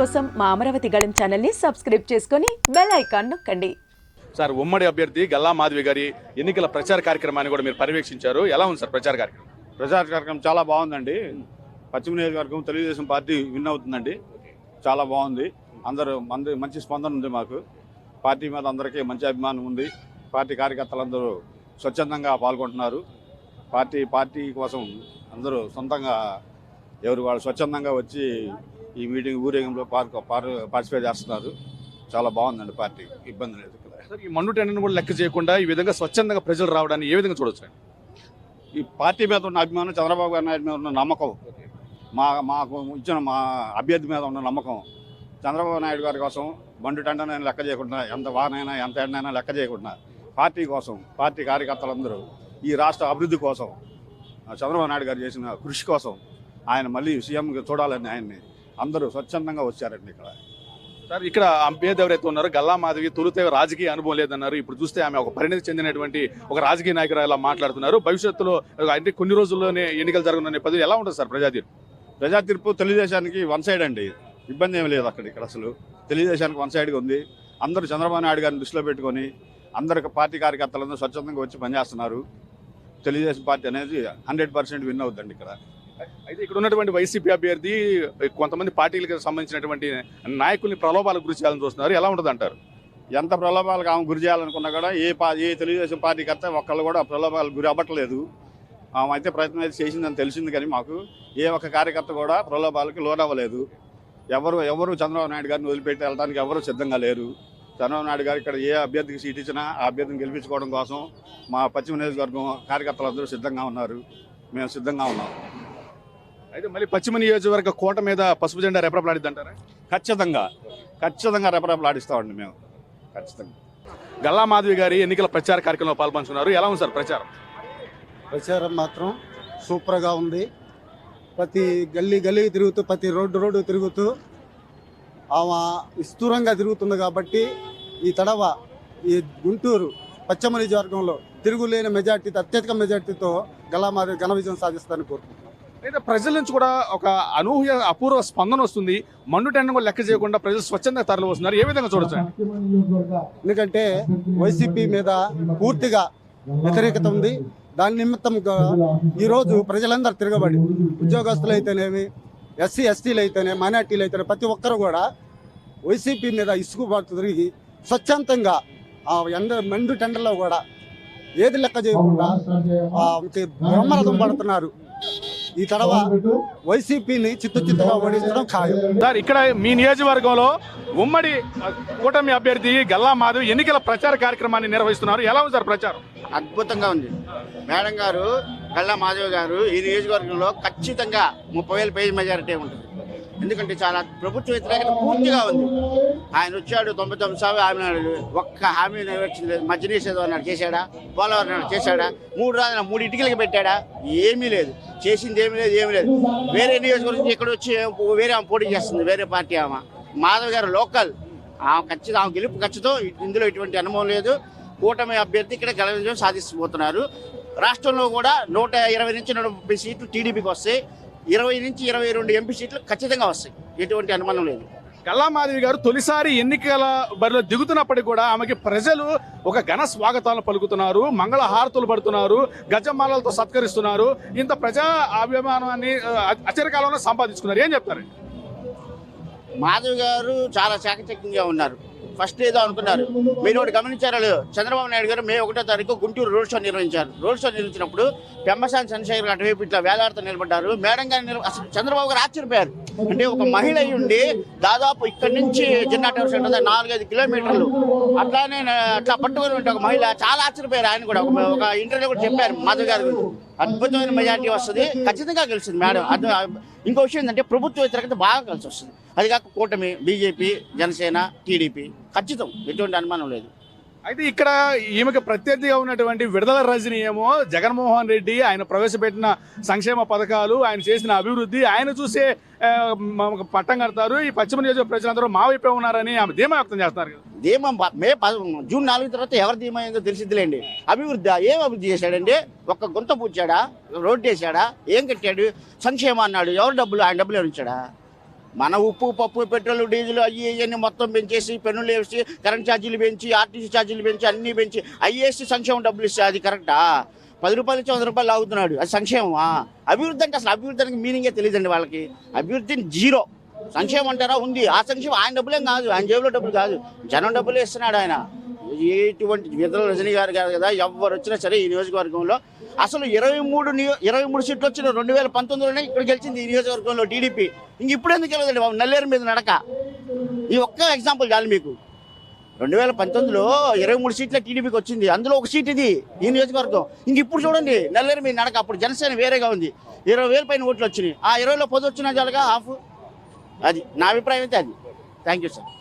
కోసం మా అమరావతి గళం ఛానల్ని సబ్స్క్రైబ్ చేసుకొని బెల్ ఐకాన్ నొక్కండి. సార్ ఉమ్మడి అభ్యర్థి గల్లా మాధవి గారి ఎన్నికల ప్రచార కార్యక్రమాన్ని కూడా మీరు పర్యవేక్షించారు. ఎలా ఉంది సార్ ప్రచార కార్యక్రమం? ప్రచార కార్యక్రమం చాలా బాగుందండి. పశ్చిమ నియోజకవర్గం తెలుగుదేశం పార్టీ విన్ అవుతుందండి. చాలా బాగుంది. అందరూ మంది మంచి స్పందన ఉంది మాకు. పార్టీ మీద అందరికీ మంచి అభిమానం ఉంది. పార్టీ కార్యకర్తలందరూ స్వచ్ఛందంగా పాల్గొంటున్నారు. పార్టీ పార్టీ కోసం అందరూ సొంతంగా ఎవరు వాళ్ళు స్వచ్ఛందంగా వచ్చి ఈ మీటింగ్ ఊరేగింపులో పార్ పార్ పార్టిసిపేట్ చేస్తున్నారు. చాలా బాగుందండి పార్టీ. ఇబ్బంది లేదు సార్ ఈ మండు టెండర్ని కూడా లెక్క చేయకుండా ఈ విధంగా స్వచ్ఛందంగా ప్రజలు రావడాన్ని ఏ విధంగా చూడొచ్చు? ఈ పార్టీ మీద ఉన్న అభిమానం చంద్రబాబు గారి నాయుడు మీద ఉన్న నమ్మకం మా మాకు ఇచ్చిన మా అభ్యర్థి మీద ఉన్న నమ్మకం చంద్రబాబు నాయుడు గారి కోసం బండు టండనైనా లెక్క చేయకుండా ఎంత వానైనా ఎంత ఎండైనా లెక్క చేయకుండా పార్టీ కోసం పార్టీ కార్యకర్తలందరూ ఈ రాష్ట్ర అభివృద్ధి కోసం చంద్రబాబు నాయుడు గారు చేసిన కృషి కోసం ఆయన మళ్ళీ సీఎంగా చూడాలని ఆయన్ని అందరూ స్వచ్ఛందంగా వచ్చారండి ఇక్కడ. సార్ ఇక్కడ అంపేద్ ఎవరైతే ఉన్నారో గల్లా మాధవి తొలుత రాజకీయ అనుభవం లేదన్నారు. ఇప్పుడు చూస్తే ఆమె ఒక పరిణతి చెందినటువంటి ఒక రాజకీయ నాయకురాలా మాట్లాడుతున్నారు. భవిష్యత్తులో అంటే కొన్ని రోజుల్లోనే ఎన్నికలు జరగనున్న నేపథ్యం ఎలా ఉంటుంది సార్ ప్రజాతీర్పు ప్రజా తీర్పు తెలుగుదేశానికి వన్ సైడ్ అండి. ఇబ్బంది ఏమి లేదు అక్కడ ఇక్కడ అసలు. తెలుగుదేశానికి వన్ సైడ్గా ఉంది. అందరూ చంద్రబాబు నాయుడు గారిని దృష్టిలో పెట్టుకొని అందరికి పార్టీ కార్యకర్తలందరూ స్వచ్ఛందంగా వచ్చి పనిచేస్తున్నారు. తెలుగుదేశం పార్టీ అనేది హండ్రెడ్ పర్సెంట్ విన్ అవుతుందండి ఇక్కడ. అయితే ఇక్కడ ఉన్నటువంటి వైసీపీ అభ్యర్థి కొంతమంది పార్టీలకు సంబంధించినటువంటి నాయకుల్ని ప్రలోభాలకు గురి చేయాలని చూస్తున్నారు. ఎలా ఉంటుంది అంటారు? ఎంత ప్రలోభాలకు ఆమె గురి చేయాలనుకున్నా కూడా ఏ పా ఏ తెలుగుదేశం పార్టీకి కర్త ఒక్కళ్ళు కూడా ప్రలోభాలకు గురి అవ్వట్లేదు. ఆమె అయితే ప్రయత్నం అయితే చేసిందని తెలిసింది కానీ మాకు ఏ ఒక్క కార్యకర్త కూడా ప్రలోభాలకు లోనవ్వలేదు. ఎవరు ఎవరు చంద్రబాబు నాయుడు గారిని వదిలిపెట్టి వెళ్ళడానికి ఎవరు సిద్ధంగా లేరు. చంద్రబాబు నాయుడు గారు ఇక్కడ ఏ అభ్యర్థికి సీట్ ఇచ్చినా ఆ అభ్యర్థిని గెలిపించుకోవడం కోసం మా పశ్చిమ నియోజకవర్గం కార్యకర్తలందరూ సిద్ధంగా ఉన్నారు. మేము సిద్ధంగా ఉన్నాం. అయితే మళ్ళీ పశ్చిమ నియోజకవర్గ కోట మీద పసుపు జెండా రెపరెపలాడిద్ది అంటారా ఖచ్చితంగా. ఖచ్చితంగా రెపరెపలాడిస్తామండి మేము. ఖచ్చితంగా. గల్లా మాధవి గారి ఎన్నికల ప్రచార కార్యక్రమంలో పాల్పంచుకున్నారు. ఎలా ఉంది సార్ ప్రచారం? ప్రచారం మాత్రం సూపర్గా ఉంది. ప్రతి గల్లీ గల్లీ తిరుగుతూ ప్రతి రోడ్డు రోడ్డు తిరుగుతూ ఆమె విస్తూరంగా తిరుగుతుంది కాబట్టి ఈ తడవ ఈ గుంటూరు పశ్చిమ నియోజకవర్గంలో తిరుగులేని మెజార్టీతో అత్యధిక మెజార్టీతో గలామారి ఘన విజయం సాధిస్తారని కోరుకుంటున్నాను లేదా ప్రజల నుంచి కూడా ఒక అనూహ్య అపూర్వ స్పందన వస్తుంది. మండు టెండర్ కూడా లెక్క చేయకుండా ప్రజలు స్వచ్ఛందంగా తరలి వస్తున్నారు. ఏ విధంగా చూడొచ్చు? ఎందుకంటే వైసీపీ మీద పూర్తిగా వ్యతిరేకత ఉంది. దాని నిమిత్తం ఈరోజు ప్రజలందరూ తిరగబడి ఉద్యోగస్తులు అయితేనేమి ఎస్సీ ఎస్టీలు అయితేనే మైనార్టీలు అయితేనే ప్రతి ఒక్కరు కూడా వైసీపీ మీద ఇసుకుబాటు తిరిగి స్వచ్ఛందంగా ఆ ఎండ మెండు టెండర్లో కూడా ఏది లెక్క చేయకుండా ఆ, బ్రహ్మరథం పడుతున్నారు. ఈ తడవ వైసీపీని చిత్తు చిత్తుగా ఓడించడం ఖాయం. సార్ ఇక్కడ మీ నియోజకవర్గంలో ఉమ్మడి కూటమి అభ్యర్థి గల్లా మాధవ్ ఎన్నికల ప్రచార కార్యక్రమాన్ని నిర్వహిస్తున్నారు. ఎలా ఉంది సార్ ప్రచారం? అద్భుతంగా ఉంది. మేడం గారు కళ్ళ మాధవ్ గారు ఈ నియోజకవర్గంలో ఖచ్చితంగా ముప్పై వేల పేజీ మెజారిటీ ఉంటుంది. ఎందుకంటే చాలా ప్రభుత్వ వ్యతిరేకత పూర్తిగా ఉంది. ఆయన వచ్చాడు తొంభై తొమ్మిది సార్లు హామీ ఒక్క హామీ నెరవేర్చింది లేదు. అన్నాడు. చేశాడా? పోలవరం అన్నాడు. చేశాడా? మూడు రాజున మూడు ఇటుకలకి పెట్టాడా? ఏమీ లేదు. చేసింది ఏమీ లేదు ఏమీ లేదు. వేరే నియోజకవర్గం ఇక్కడ వచ్చి వేరే ఆమె పోటీ చేస్తుంది వేరే పార్టీ ఆమె. మాధవ్ గారు లోకల్. ఆమె ఖచ్చితంగా ఆమె గెలుపు ఖచ్చితం. ఇందులో ఎటువంటి అనుభవం లేదు. కూటమి అభ్యర్థి ఇక్కడ ఘన సాధిస్తుపోతున్నారు రాష్ట్రంలో కూడా నూట ఇరవై నుంచి నూట ముప్పై సీట్లు టీడీపీకి వస్తాయి. ఇరవై నుంచి ఇరవై రెండు ఎంపీ సీట్లు ఖచ్చితంగా వస్తాయి. ఎటువంటి అనుమానం లేదు. గల్లా మాధవి గారు తొలిసారి ఎన్నికల బరిలో దిగుతున్నప్పటికీ కూడా ఆమెకి ప్రజలు ఒక ఘన స్వాగతాలను పలుకుతున్నారు మంగళ హారతులు పడుతున్నారు గజమాలలతో సత్కరిస్తున్నారు. ఇంత ప్రజా అభిమానాన్ని అచరకాలంలో సంపాదించుకున్నారు. ఏం చెప్తారు? మాధవ్ గారు చాలా చాకచక్యంగా ఉన్నారు. ఫస్ట్ ఏదో అనుకున్నారు. మీరు ఒకటి గమనించారో చంద్రబాబు నాయుడు గారు మే ఒకటో తారీఖు గుంటూరు రోడ్ షో నిర్వహించారు. రోడ్ షో నిర్వహించినప్పుడు పెంబసాని చంద్రశేఖర్ అటువైపు ఇట్లా వేలాడుతూ నిలబడ్డారు. మేడం గారు అసలు చంద్రబాబు గారు ఆశ్చర్యపోయారు. అంటే ఒక మహిళ ఉండి దాదాపు ఇక్కడి నుంచి జిన్నా టవర్ సెంటర్ నాలుగైదు కిలోమీటర్లు. అట్లానే అట్లా పట్టుకొని ఉంటే ఒక మహిళ చాలా ఆశ్చర్యపోయారు ఆయన కూడా. ఒక- ఒక ఇంటర్వ్యూ కూడా చెప్పారు మాధవ్ గారి. గురించి అద్భుతమైన మెజార్టీ వస్తుంది. ఖచ్చితంగా గెలుస్తుంది మేడం. అది ఇంకో విషయం ఏంటంటే ప్రభుత్వ వ్యతిరేకత బాగా కలిసి వస్తుంది. అది కాక కూటమి బీజేపీ జనసేన టీడీపీ ఖచ్చితం. ఎటువంటి అనుమానం లేదు. అయితే ఇక్కడ ఈమెకి ప్రత్యర్థిగా ఉన్నటువంటి విడుదల రజని ఏమో జగన్మోహన్ రెడ్డి ఆయన ప్రవేశపెట్టిన సంక్షేమ పథకాలు ఆయన చేసిన అభివృద్ధి ఆయన చూసే పట్టం కడతారు. ఈ పశ్చిమ నియోజక ప్రజలందరూ మా వైపే ఉన్నారని ఆమె ధీమా వ్యక్తం చేస్తున్నారు ధీమా మే పద- జూన్ నాలుగు తర్వాత ఎవరి ధీమా అయిందో తెలిసిద్దిలేండి. అభివృద్ధి ఏం అభివృద్ధి చేశాడండి? ఒక్క గుంత పూడ్చాడా? రోడ్డు వేసాడా ఏం కట్టాడు? సంక్షేమం అన్నాడు. ఎవరు డబ్బులు? ఆయన డబ్బులు ఎవరు ఇచ్చాడా? మన ఉప్పు పప్పు పెట్రోల్ డీజిల్ అవి ఇవన్నీ మొత్తం పెంచేసి పెన్నులు వేసి కరెంట్ ఛార్జీలు పెంచి ఆర్టీసీ ఛార్జీలు పెంచి అన్నీ పెంచి అయ్యేసి సంక్షేమం డబ్బులు ఇస్తే అది కరెక్టా పది రూపాయలు ఇచ్చి వంద రూపాయలు లాగుతున్నాడు. అది సంక్షేమమా? అభివృద్ధి అంటే అసలు అభివృద్ధి అనేది మీనింగే తెలియదండి వాళ్ళకి. అభివృద్ధిని జీరో. సంక్షేమం అంటారా? ఉంది. ఆ సంక్షేమం ఆయన డబ్బులేం కాదు. ఆయన జేబులో డబ్బులు కాదు. జనం డబ్బులు ఇస్తున్నాడు ఆయన. ఎటువంటి విధుల రజనీ గారు కాదు కదా ఎవరు వచ్చినా సరే ఈ నియోజకవర్గంలో అసలు ఇరవై మూడు నియో- ఇరవై మూడు సీట్లు వచ్చిన రెండు వేల పంతొమ్మిదిలోనే ఇక్కడ గెలిచింది ఈ నియోజకవర్గంలో టీడీపీ. ఇంక ఇప్పుడు ఎందుకు వెళ్ళదండి బాబు? నల్లేరు మీద నడక. ఈ ఒక్క ఎగ్జాంపుల్ చాలు మీకు. రెండు వేల పంతొమ్మిదిలో ఇరవై మూడు సీట్ల టీడీపీకి వచ్చింది. అందులో ఒక సీట్ ఇది ఈ నియోజకవర్గం. ఇంక ఇప్పుడు చూడండి నల్లేరు మీద నడక. అప్పుడు జనసేన వేరేగా ఉంది. ఇరవై వేల పైన ఓట్లు వచ్చినాయి. ఆ ఇరవైలో పది వచ్చినా చాలుగా హాఫ్. అది నా అభిప్రాయం అయితే అది. Thank you sir